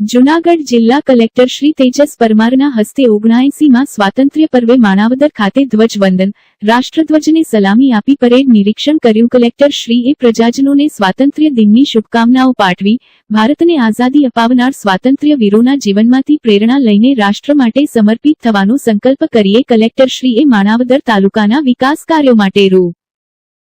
જુનાગઢ જિલ્લા કલેક્ટર શ્રી તેજસ પરમારના હસ્તે ઓગણાએસીમાં સ્વાતંત્ર્ય પર્વે માણાવદર ખાતે ધ્વજવંદન, રાષ્ટ્રધ્વજને સલામી આપી પરેડ નિરીક્ષણ કર્યું. કલેક્ટર શ્રીએ પ્રજાજનોને સ્વાતંત્ર્ય દિનની શુભકામનાઓ પાઠવી, ભારતને આઝાદી અપાવનાર સ્વાતંત્ર્ય વીરોના જીવનમાંથી પ્રેરણા લઈને રાષ્ટ્ર માટે સમર્પિત થવાનો સંકલ્પ કરીએ. કલેક્ટર શ્રીએ માણાવદર તાલુકાના વિકાસ કાર્યો માટે રૂ.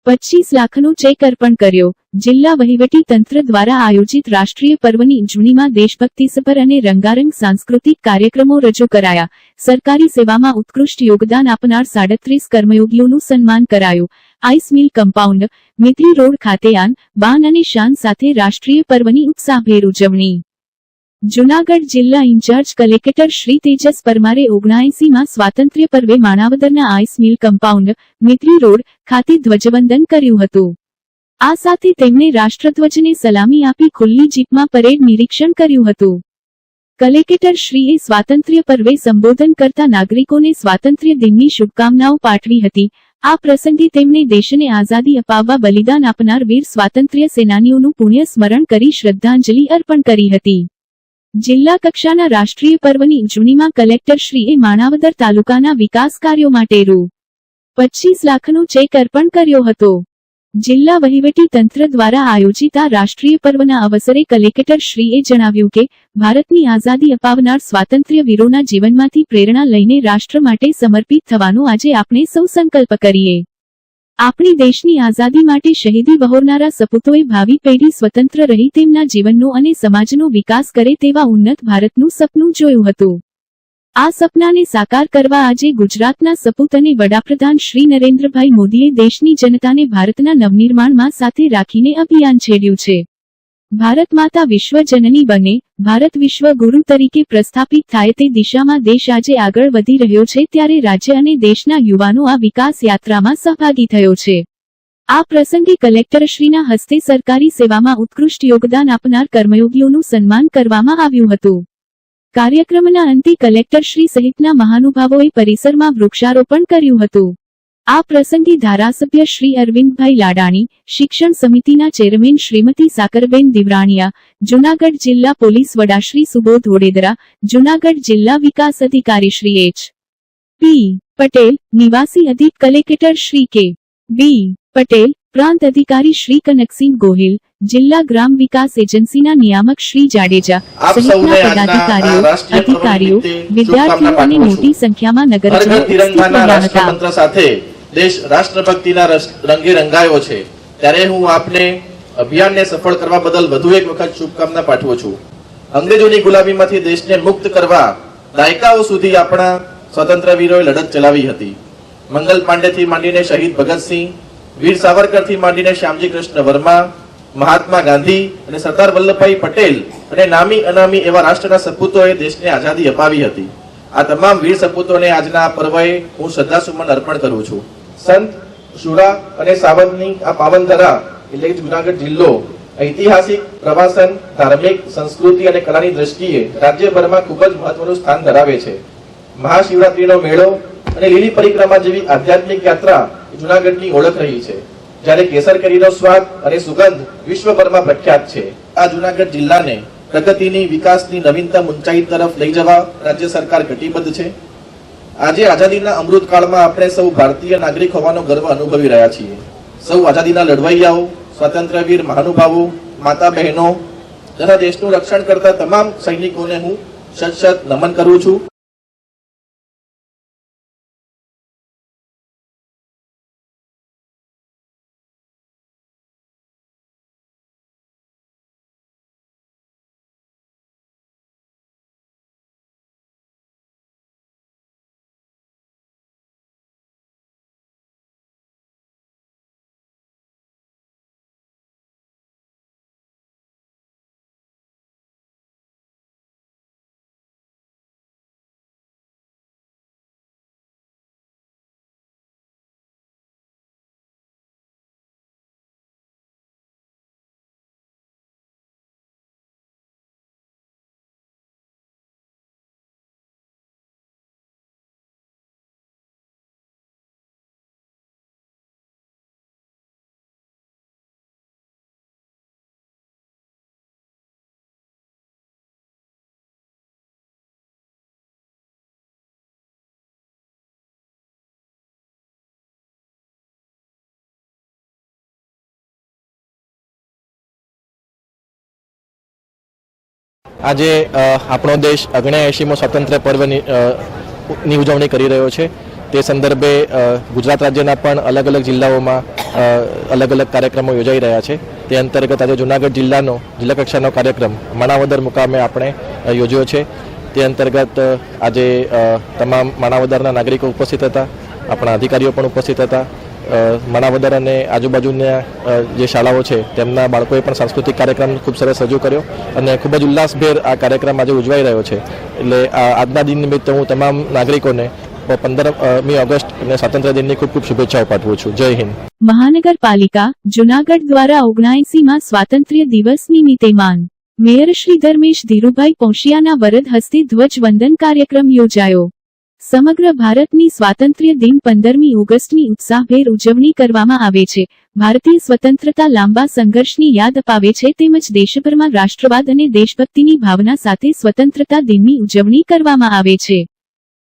પચીસ લાખનો ચેક અર્પણ કર્યો. જિલ્લા વહીવટી તંત્ર દ્વારા આયોજિત રાષ્ટ્રીય પર્વની ઉજવણીમાં દેશભક્તિસભર અને રંગારંગ સાંસ્કૃતિક કાર્યક્રમો રજૂ કરાયા. સરકારી સેવામાં ઉત્કૃષ્ટ યોગદાન આપનાર સાડત્રીસ કર્મયોગીઓનું સન્માન કરાયું. Ice mill compound, Mitri road ખાતે આન બાન અને શાન સાથે રાષ્ટ્રીય પર્વની ઉત્સાહભેર ઉજવણી. જુનાગઢ જિલ્લા ઇન્ચાર્જ કલેક્ટર શ્રી તેજસ પરમારે ઓગણાએંસીમાં સ્વાતંત્ર્ય પર્વે માણાવદરના ice mill compound, Mitri road ખાતે ધ્વજવંદન કર્યું હતું. આ સાથે તેમણે રાષ્ટ્રધ્વજને સલામી આપી ખુલ્લી જીપમાં પરેડ નિરીક્ષણ કર્યું હતું. કલેક્ટર શ્રીએ સ્વાતંત્ર્ય પર્વે સંબોધન કરતા નાગરિકોને સ્વાતંત્ર્ય દિનની શુભકામનાઓ પાઠવી હતી. આ પ્રસંગે તેમણે દેશને આઝાદી અપાવવા બલિદાન આપનાર વીર સ્વાતંત્ર્ય સેનાનીઓનું પુણ્ય સ્મરણ કરી શ્રદ્ધાંજલિ અર્પણ કરી હતી. જિલ્લા કક્ષાના રાષ્ટ્રીય પર્વની ઉજવણીમાં કલેક્ટર શ્રીએ માણાવદર તાલુકાના વિકાસ કાર્યો માટે રૂ. પચીસ લાખનો ચેક અર્પણ કર્યો હતો. જિલ્લા વહીવટી તંત્ર દ્વારા આયોજિત આ રાષ્ટ્રીય પર્વના અવસરે કલેક્ટર શ્રીએ જણાવ્યું કે, ભારતની આઝાદી અપાવનાર સ્વાતંત્ર્ય વીરોના જીવનમાંથી પ્રેરણા લઈને રાષ્ટ્ર માટે સમર્પિત થવાનો આજે આપણે સૌ સંકલ્પ કરીએ. આપણી દેશની આઝાદી માટે શહીદી વહોરનારા સપૂતોએ ભાવિ પેઢી સ્વતંત્ર રહી તેમના જીવનનો અને સમાજનો વિકાસ કરે તેવા ઉન્નત ભારતનું સપનું જોયું હતું. આ સપનાને સાકાર કરવા આજે ગુજરાતના સપૂત અને વડાપ્રધાન શ્રી નરેન્દ્રભાઈ મોદીએ દેશની જનતાને ભારતના નવનિર્માણમાં સાથે રાખીને અભિયાન છેડ્યું છે. ભારત માતા વિશ્વજનની બને, ભારત વિશ્વ ગુરુ તરીકે પ્રસ્થાપિત થાય તે દિશામાં દેશ આજે આગળ વધી રહ્યો છે ત્યારે રાજ્ય અને દેશના યુવાનો આ વિકાસ યાત્રામાં સહભાગી થયો છે. આ પ્રસંગે કલેક્ટરશ્રીના હસ્તે સરકારી સેવામાં ઉત્કૃષ્ટ યોગદાન આપનાર કર્મયોગીઓનું સન્માન કરવામાં આવ્યું હતું. કાર્યક્રમના અંતે કલેક્ટરશ્રી સહિતના મહાનુભાવોએ પરિસરમાં વૃક્ષારોપણ કર્યું હતું. આ પ્રસંગે ધારાસભ્ય શ્રી અરવિંદભાઈ લાડાણી, શિક્ષણ સમિતિના ચેરમેન શ્રીમતી સાકરબેન દિવરાણીયા, જુનાગઢ જિલ્લા પોલીસ વડા શ્રી સુબોધ વડેદરા જુનાગઢ જિલ્લા વિકાસ અધિકારી શ્રી એચ. પી. પટેલ, નિવાસી અધિક કલેક્ટર શ્રી કે. બી. પટેલ, પ્રાંત અધિકારી શ્રી કનકસિંહ ગોહિલ જિલ્લા ગ્રામ વિકાસ એજન્સીના નિયામક શ્રી જાડેજા સહિતના પદાધિકારીઓ અધિકારીઓ વિદ્યાર્થીઓ અને મોટી સંખ્યામાં નગરજનો ઉપસ્થિત રહ્યા હતા. સાથે દેશ રાષ્ટ્રભક્તિના રંગે રંગાયો છે. ત્યારે હું આપને અભિયાનને સફળ કરવા બદલ વધુ એક વખત શુભકામના પાઠવું છું. અંગ્રેજોની ગુલામીમાંથી દેશને મુક્ત કરવા દાયકાઓ સુધી આપણા સ્વતંત્ર વીરોએ લડત ચલાવી હતી. મંગલ પાંડેથી માંડીને શહીદ ભગતસિંહ વીર સાવરકરથી માંડીને શ્યામજી કૃષ્ણ વર્મા મહાત્મા ગાંધી અને સરદાર વલ્લભભાઈ પટેલ અને નામી અનામી એવા રાષ્ટ્રના સપૂતોએ દેશને આઝાદી અપાવી હતી. આ તમામ વીર સપૂતોને આજના પર્વએ હું શ્રદ્ધાસુમન અર્પણ કરું છું. સંત શુરા અને સાવંતની આ પાવન ધરા એટલે જુનાગઢ જિલ્લો, ઐતિહાસિક, પ્રવાસન, ધાર્મિક, સંસ્કૃતિ અને કલાની દ્રષ્ટિએ રાજ્યભરમાં ખૂબ જ મહત્વનું સ્થાન ધરાવે છે. મહાશિવરાત્રીનો મેળો અને લીલી પરિક્રમા જેવી આધ્યાત્મિક યાત્રા જુનાગઢની ઓળખ રહી છે. જ્યારે કેસર કેરીનો સ્વાદ અને સુગંધ વિશ્વભરમાં પ્રખ્યાત છે. આ જુનાગઢ જિલ્લાને પ્રગતિની, વિકાસની નવીનતમ ઊંચાઈ તરફ લઈ જવા રાજ્ય સરકાર કટિબદ્ધ છે. આજે આઝાદીના અમૃતકાળમાં આપણે સૌ ભારતીય નાગરિક હોવાનો ગર્વ અનુભવી રહ્યા છીએ. સૌ આઝાદીના લડવૈયાઓ, સ્વાતંત્ર્યવીર મહાનુભાવો માતા બહેનો તથા દેશનું રક્ષણ કરતા તમામ સૈનિકોને હું સત શત નમન કરું છું. આજે આપણો દેશ ઓગણએંશીમો સ્વાતંત્ર્ય પર્વની ઉજવણી કરી રહ્યો છે. તે સંદર્ભે ગુજરાત રાજ્યના પણ અલગ અલગ જિલ્લાઓમાં અલગ અલગ કાર્યક્રમો યોજાઈ રહ્યા છે. તે અંતર્ગત આજે જુનાગઢ જિલ્લાનો, જિલ્લા કક્ષાનો કાર્યક્રમ, માણાવદર મુકામે આપણે યોજ્યો છે. તે અંતર્ગત આજે તમામ માણાવદરના નાગરિકો ઉપસ્થિત હતા. આપણા અધિકારીઓ પણ ઉપસ્થિત હતા. માણાવદર અને આજુબાજુના જે શાળાઓ છે, તેમના બાળકોએ પણ સાંસ્કૃતિક કાર્યક્રમ ખૂબ સરસ રજૂ કર્યો અને ખૂબ જ ઉલ્લાસભેર આ કાર્યક્રમ આજે ઉજવાઈ રહ્યો છે. એટલે આજના દિન નિમિત્તે હું તમામ નાગરિકોને પંદરમી ઓગસ્ટ અને સ્વાતંત્ર્ય દિનની ખૂબ ખૂબ શુભેચ્છાઓ પાઠવું છું. જય હિન્દ. મહાનગરપાલિકા જુનાગઢ દ્વારા ઓગણસીમાં સ્વાતંત્ર્ય દિવસ નિમિત્તે માન મેયર શ્રી ધર્મેશ ધીરુભાઈ પોશિયાના વરદ હસ્તે ધ્વજવંદન કાર્યક્રમ યોજાયો. સમગ્ર ભારતની સ્વાતંત્ર્ય દિન પંદરમી ઓગસ્ટની ઉત્સાહભેર ઉજવણી કરવામાં આવે છે. ભારતીય સ્વતંત્રતા લાંબા સંઘર્ષની યાદ અપાવે છે તેમજ દેશભરમાં રાષ્ટ્રવાદ અને દેશભક્તિની ભાવના સાથે સ્વતંત્રતા દિનની ઉજવણી કરવામાં આવે છે.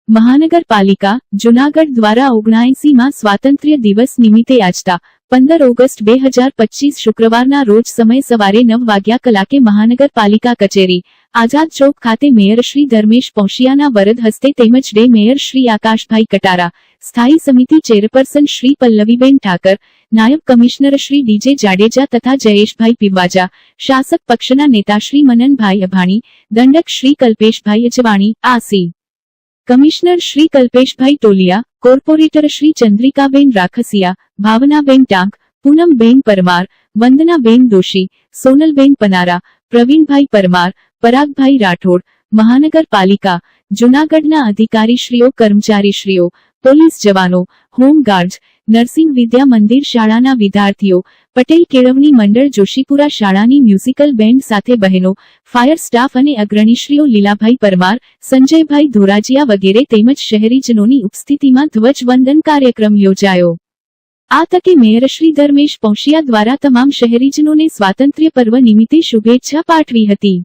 મહાનગરપાલિકા, જુનાગઢ દ્વારા ઓગણાએસીમાં સ્વાતંત્ર્ય દિવસ નિમિત્તે આજતા પંદર ઓગસ્ટ બે હજાર પચીસ શુક્રવારના રોજ સમય સવારે નવ વાગ્યા કલાકે મહાનગરપાલિકા કચેરી આઝાદ ચોક ખાતે મેયર શ્રી ધર્મેશ પોશિયાના વરદ હસ્તે તેમજ ડે મેયર શ્રી આકાશભાઈ કટારા, સ્થાયી સમિતિ ચેરપર્સન શ્રી પલ્લવીબેન ઠાકર, નાયબ કમિશનર શ્રી ડીજે જાડેજા તથા જયેશભાઈ પીવાજા, શાસક પક્ષના નેતા શ્રી મનનભાઈ અભાણી, દંડક શ્રી કલ્પેશભાઈ અજવાણી, આસી. કમિશનર શ્રી કલ્પેશભાઈ ટોલિયા, કોર્પોરેટર શ્રી ચંદ્રિકાબેન રાખસિયા, ભાવનાબેન ટાંક, પૂનમબેન પરમાર, વંદનાબેન દોશી, સોનલબેન પનારા પ્રવીણભાઈ પરમાર, પરાગભાઈ રાઠોડ, મહાનગરપાલિકા, જુનાગઢના અધિકારીશ્રીઓ, કર્મચારીશ્રીઓ, પોલીસ જવાનો હોમગાર્ડ્સ નર્સિંગ વિદ્યા મંદિર શાળાના વિદ્યાર્થીઓ, પટેલ કેળવણી મંડળ, જોશીપુરા શાળાની મ્યુઝિકલ બેન્ડ સાથે બહેનો, ફાયર સ્ટાફ અને અગ્રણીશ્રીઓ લીલાભાઈ પરમાર, સંજયભાઈ ધોરાજીયા વગેરે તેમજ શહેરીજનોની ઉપસ્થિતિમાં ધ્વજવંદન કાર્યક્રમ યોજાયો. આ તકે મેયર શ્રી ધર્મેશ પોંશિયા દ્વારા તમામ શહેરીજનોને સ્વાતંત્ર્ય પર્વ નિમિત્તે શુભેચ્છા પાઠવી હતી.